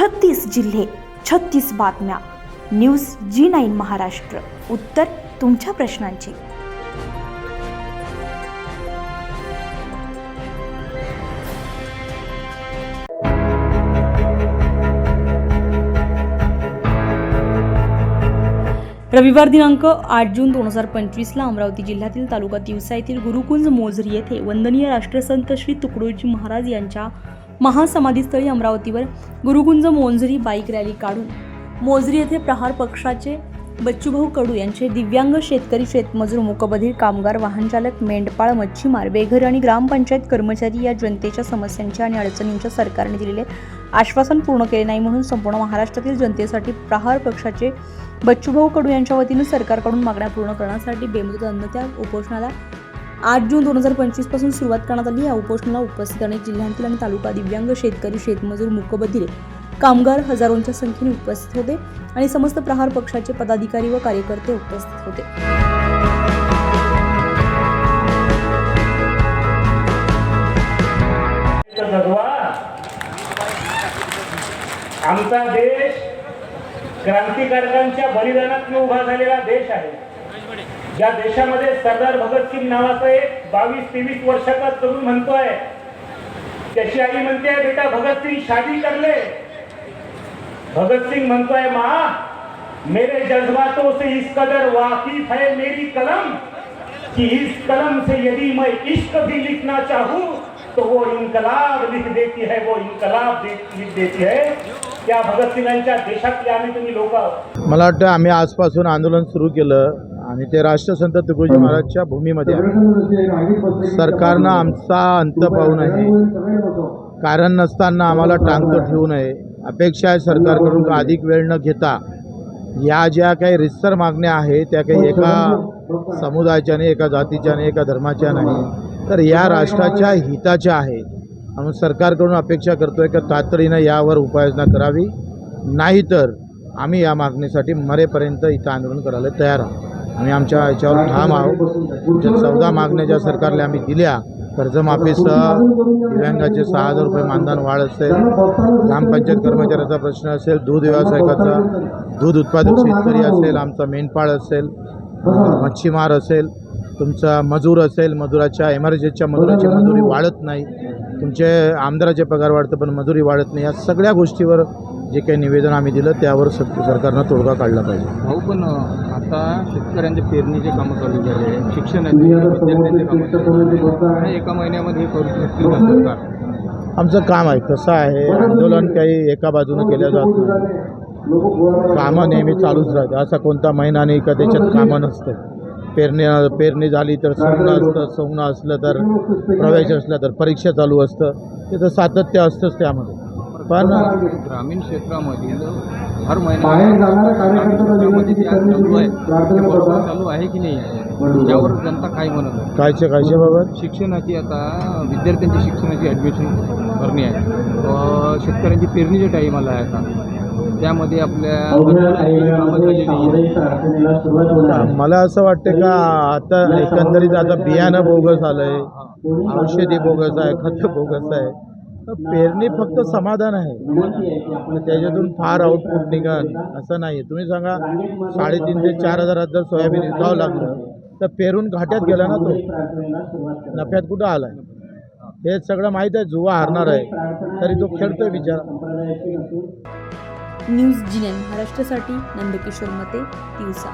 छत्तीस जिल्हे छत्तीस बातम्या. News G nine Maharashtra. उत्तर तुमच्या प्रश्नांची. रविवार दिनांक आठ जून दोन हजार पंचवीसला अमरावती जिल्ह्यातील तालुका तिवसा येथील गुरुकुंज मोझरी येथे वंदनीय राष्ट्रसंत श्री तुकडोजी महाराज यांच्या महासमाधीस्थळी अमरावतीवर गुरुकुंज मोंजरी बाईक रॅली काढून मोजरी येथे प्रहार पक्षाचे बच्चूभाऊ कडू यांचे दिव्यांग शेतकरी शेतमजूर मुकबधीर कामगार वाहनचालक मेंढपाळ मच्छीमार बेघर आणि ग्रामपंचायत कर्मचारी या जनतेच्या समस्यांच्या आणि अडचणींच्या सरकारने दिलेले आश्वासन पूर्ण केले नाही म्हणून संपूर्ण महाराष्ट्रातील जनतेसाठी प्रहार पक्षाचे बच्चूभाऊ कडू यांच्या वतीनं सरकारकडून मागण्या पूर्ण करण्यासाठी बेमुदत अन्नत्याग उपोषणाला आठ जून दोन हजार पंचवीसपासून सुरुवात करण्यात आली. या उपोषणाला उपस्थित अनेक जिल्ह्यांतील आणि तालुका दिव्यांग शेतकरी शेतमजूर मुकबधीर कामगार हजारोंच्या संख्येने उपस्थित होते आणि समस्त प्रहार पक्षाचे पदाधिकारी व कार्यकर्ते उपस्थित होते. आमचा देश क्रांतिकारकांच्या बलिदानात उभा झालेला देश आहे. ज्या देशामध्ये सरदार भगतसिंग नावाचा एक बावीस तेवीस वर्षाचा तरुण म्हणतोय त्याची आई म्हणते बेटा भगतसिंग शादी करले भगतसिंग म्हणतोय मा मेरे जज्बातों से इस कदर वाकिफ है मेरी कलम कि इस कलम से यदि मैं इश्क भी लिखना चाहूं तो वो इनकलाब लिख देती है वो इनकलाब लिख देती है। त्या भगतसिंगांच्या देशातले आम्ही तुम्ही लोक मला वाटतं आम्ही आजपासून आंदोलन सुरू केलं. आणि ते राष्ट्रसंत तुकोजी महाराजच्या भूमीमध्ये आहे. सरकारनं आमचा अंत पाहू नये. कारण नसताना आम्हाला टांगतो ठेवू नये. अपेक्षा आहे सरकारकडून अधिक वेळ न घेता. या ज्या काही रिस्सर मागण्या आहेत त्या काही एका समुदायाच्या नाही एका जातीच्या नाही एका धर्माच्या नाही तर या राष्ट्राच्या हिताच्या आहेत. म्हणून सरकारकडून अपेक्षा करतोय की तातडीनं यावर उपाययोजना करावी. नाहीतर आम्ही या मागणीसाठी मरेपर्यंत इथं आंदोलन करायला तयार आहोत. आम्ही आमच्या याच्यावर ठाम आहोत ज्या चौदा मागण्या ज्या सरकारला आम्ही दिल्या कर्जमाफीसह दिव्यांगाचे सहा हजार रुपये मानधन वाढ असेल ग्रामपंचायत कर्मचाऱ्याचा प्रश्न असेल दूध व्यावसायिकाचा दूध उत्पादक शेतकरी असेल आमचा मेंढपाळ असेल मच्छीमार असेल तुमचा मजूर असेल मजुराच्या एमर्जन्सीच्या मजुराची मजुरी वाढत नाही तुमचे आमदाराचे पगार वाढतं पण मजुरी वाढत नाही या सगळ्या गोष्टीवर जे काही निवेदन आम्ही दिलं त्यावर सर सरकारनं तोडगा काढला पाहिजे. भाऊ पण आता शेतकऱ्यांचे पेरणीचे कामं चालू झाले आहे शिक्षणाचे विद्यार्थ्यांचे कामं चालू झाले आहे. आणि एका महिन्यामध्ये हे करू शकतील का सरकार आमचं काम आहे कसं आहे. आंदोलन काही एका बाजूनं केलं जात नाही. कामं नेहमी चालूच राहतं असा कोणता महिना नाही का त्याच्यात कामं नसतं. पेरणी पेरणी झाली तर सवणं असतं सवणं असलं तर प्रवेश असला तर परीक्षा चालू असतं. तिथं सातत्य असतंच त्यामध्ये. पण ग्रामीण क्षेत्रामधील हर आज चालू आहे. की नाही? आहे यावर जनता काय म्हणत आहे? कायच्या कायच्या बाबत? शिक्षणाची आता विद्यार्थ्यांची शिक्षणाची ॲडमिशन करणे आहे. शेतकऱ्यांची पेरणीचे टाईम आला आहे आता. त्यामध्ये आपल्या आहे. मला असं वाटतं का आता एकंदरीत आता बियाणं बोगस आलंय. औषधी बोगस आहे खत बोगस आहे. पेरणी फक्त समाधान आहे. त्याच्यातून फार आउटपुट निघाल असं नाही तुम्ही सांगा साडेतीन ते चार हजारात जर सोयाबीन विकावं लागलं तर पेरून घाट्यात गेला ना तो. नफ्यात कुठं आलाय? हे सगळं माहीत आहे जुवा हारणार आहे. तरी तो खेळतोय विचार न्यूज जी महाराष्ट्रासाठी नंदकिशोर मते दिवसा.